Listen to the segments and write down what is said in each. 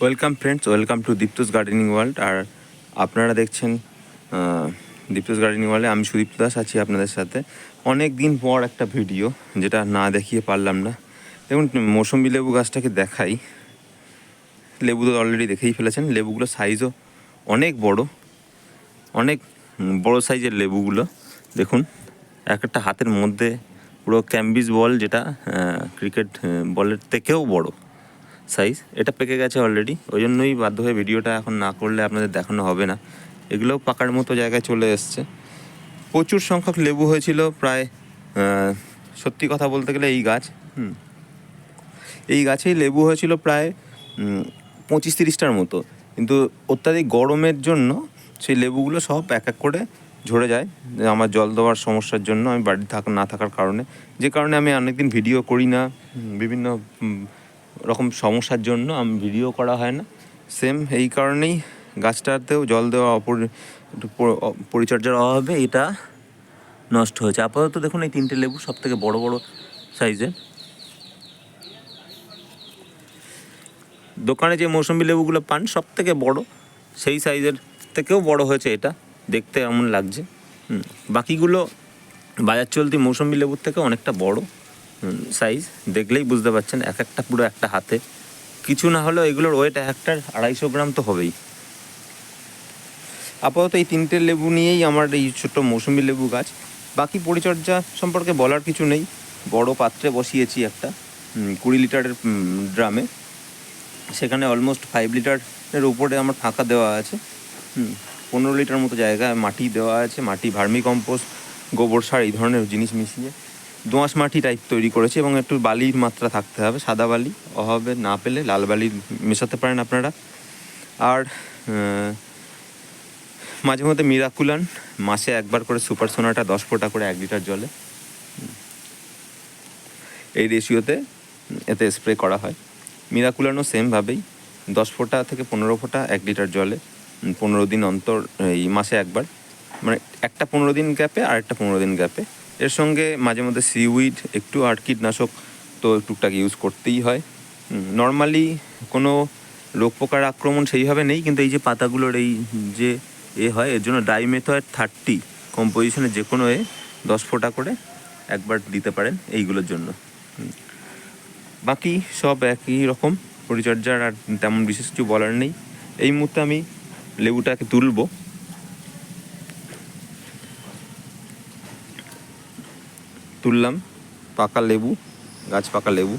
Welcome friends welcome to Dipto's gardening world আর আপনারা দেখছেন দীপ্তস gardening ওয়ার্ল্ডে আমি সুদীপ্ত দাস আছি আপনাদের সাথে। অনেক দিন পর একটা ভিডিও, যেটা না দেখিয়ে পারলাম না। দেখুন মৌসুমি লেবু গাছটাকে দেখাই। লেবু তো অলরেডি দেখেই ফেলেছেন। লেবুগুলো সাইজও অনেক বড়। অনেক বড় সাইজের লেবুগুলো। দেখুন এক একটা হাতের মধ্যে পুরো ক্যাম্বিস বল যেটা ক্রিকেট বলের থেকেও বড়। সাইজ এটা পেকে গেছে অলরেডি ওই জন্যই বাধ্য হয়ে ভিডিওটা এখন না করলে আপনাদের দেখানো হবে না। এগুলোও পাকার মতো জায়গায় চলে এসছে। প্রচুর সংখ্যক লেবু হয়েছিল, প্রায় সত্যি কথা বলতে গেলে এই গাছ, হুম। এই গাছেই লেবু হয়েছিল প্রায় পঁচিশ তিরিশটার মতো। কিন্তু অত্যাধিক গরমের জন্য সেই লেবুগুলো সব এক এক করে ঝরে যায়। আমার জল দেওয়ার সমস্যার জন্য আমি বাড়িতে থাকা, না থাকার কারণে। যে কারণে আমি অনেকদিন ভিডিও করি না বিভিন্ন রকম সমস্যার জন্য আমি ভিডিও করা হয় না। সেম এই কারণেই গাছটাতেও জল দেওয়া অপরি পরিচর্যার অভাবে এটা নষ্ট হয়েছে। আপাতত দেখুন এই তিনটে লেবু সব থেকে বড়ো বড়ো সাইজের। দোকানে যে মৌসুমি লেবুগুলো পান সব থেকে বড় সেই সাইজের থেকেও বড় হয়েছে এটা। দেখতে এমন লাগছে। বাকিগুলো বাজার চলতি মৌসুমি লেবুর থেকে অনেকটা বড়। সাইজ দেখলেই বুঝতে পারছেন, এক একটা পুরো একটা হাতে। কিছু না হলেও এগুলোর ওয়েট এক একটার আড়াইশো গ্রাম তো হবেই। আপাতত এই তিনটে লেবু নিয়েই আমার এই ছোট্ট মৌসুমি লেবু গাছ। বাকি পরিচর্যা সম্পর্কে বলার কিছু নেই। বড় পাত্রে বসিয়েছি একটা কুড়ি লিটারের ড্রামে। সেখানে অলমোস্ট ফাইভ লিটারের উপরে আমার ফাঁকা দেওয়া আছে। পনেরো লিটার মতো জায়গায় মাটি দেওয়া আছে, মাটি ভার্মি কম্পোস্ট গোবর সার, এই ধরনের জিনিস মিশিয়ে। দোঁয়াশ মাটি টাইপ তৈরি করেছি এবং একটু বালির মাত্রা থাকতে হবে, সাদা বালি, অভাবে না পেলে লাল বালি মেশাতে পারেন আপনারা। আর মাঝে মধ্যে মিরাকুলান, মাসে একবার করে সুপার সোনাটা দশ ফোঁটা করে এক লিটার জলে। এই রেশিওতে এতে স্প্রে করা হয়। মিরাকুলানও সেমভাবেই দশ ফোঁটা থেকে পনেরো ফোঁটা এক লিটার জলে, পনেরো দিন অন্তর এই মাসে একবার। মানে একটা পনেরো দিন গ্যাপে আর একটা পনেরো দিন গ্যাপে এর সঙ্গে মাঝে মধ্যে সিউইড একটু আর কীটনাশক তো টুকটাক ইউজ করতেই হয়। নর্মালি কোনো রোগ পোকার আক্রমণ সেইভাবে নেই, কিন্তু এই যে পাতাগুলোর এই যে এ হয়, এর জন্য ডাইমেথয়েড থার্টি কম্পোজিশনে যে কোনো এ দশ ফোঁটা করে একবার দিতে পারেন এইগুলোর জন্য। বাকি সব একই রকম পরিচর্যার আর তেমন বিশেষ কিছু বলার নেই। এই মুহূর্তে আমি লেবুটাকে তুলবো। তুললাম, পাকা লেবু, গাছ পাকা লেবু।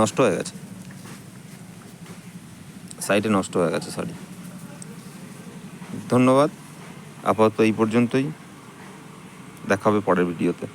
নষ্ট হয়ে গেছে। সাইডে নষ্ট হয়ে গেছে সরি ধন্যবাদ। আপাতত এই পর্যন্তই। দেখা হবে পরের ভিডিওতে।